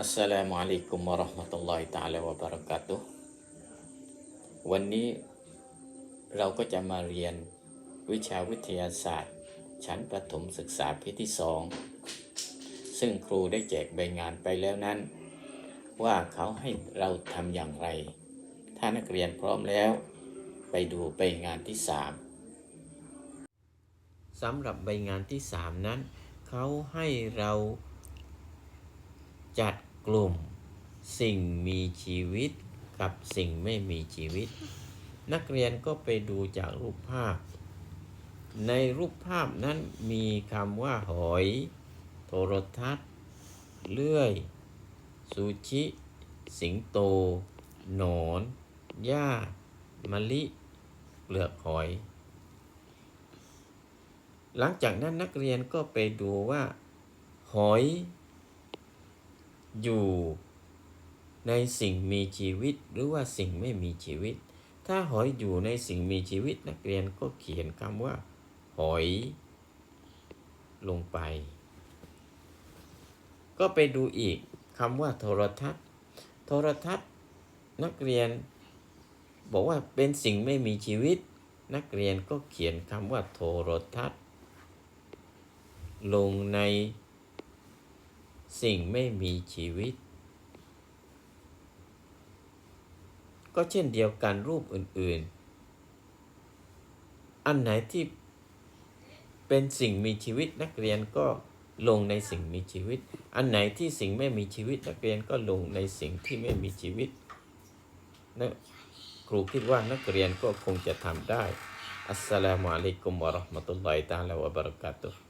อัสสลามุอะลัยกุมวะเราะห์มะตุลลอฮิตะอาลาวะบะเราะกาตุฮ์วันนี้เราก็จะมาเรียนวิชาวิทยาศาสตร์ ชั้นประถมศึกษาปีที่สองซึ่งครูได้แจกใบงานไปแล้วนั้น ว่าเขาให้เราทำอย่างไร ถ้านักเรียนพร้อมแล้ว ไปดูใบงานที่สามสำหรับใบงานที่สามนั้น เขาให้เรา จัดกลุ่มสิ่งมีชีวิตกับสิ่งไม่มีชีวิต นักเรียนก็ไปดูจากรูปภาพ ในรูปภาพนั้นมีคำว่าหอย โทรทัศน์ เลื่อย ซูชิ สิงโต หนอนหญ้ามะลิเปลือกหอย หลังจากนั้นนักเรียนก็ไปดูว่า หอย อยู่ในสิ่งมีชีวิตหรือว่าสิ่งไม่มีชีวิต ถ้าหอยอยู่ในสิ่งมีชีวิตนักเรียนก็เขียนคำว่า หอย ลงไป ก็ไปดูอีกคำว่า โทรทัศน์ โทรทัศน์ นักเรียน บอกว่าเป็นสิ่งไม่มีชีวิต นักเรียนก็เขียนคำว่า โทรทัศน์ ลงใน สิ่งไม่มีชีวิต ก็เช่นเดียวกันรูปอื่น ๆ อันไหนที่เป็นสิ่งมีชีวิตนักเรียนก็ลงในสิ่งมีชีวิต อันไหนที่สิ่งไม่มีชีวิตนักเรียนก็ลงในสิ่งที่ไม่มีชีวิตนะครูคิดว่านักเรียนก็คงจะทำได้อัสสลามุอะลัยกุมวะเราะห์มะตุลลอฮิตะอาลาวะบะเราะกาตุฮ์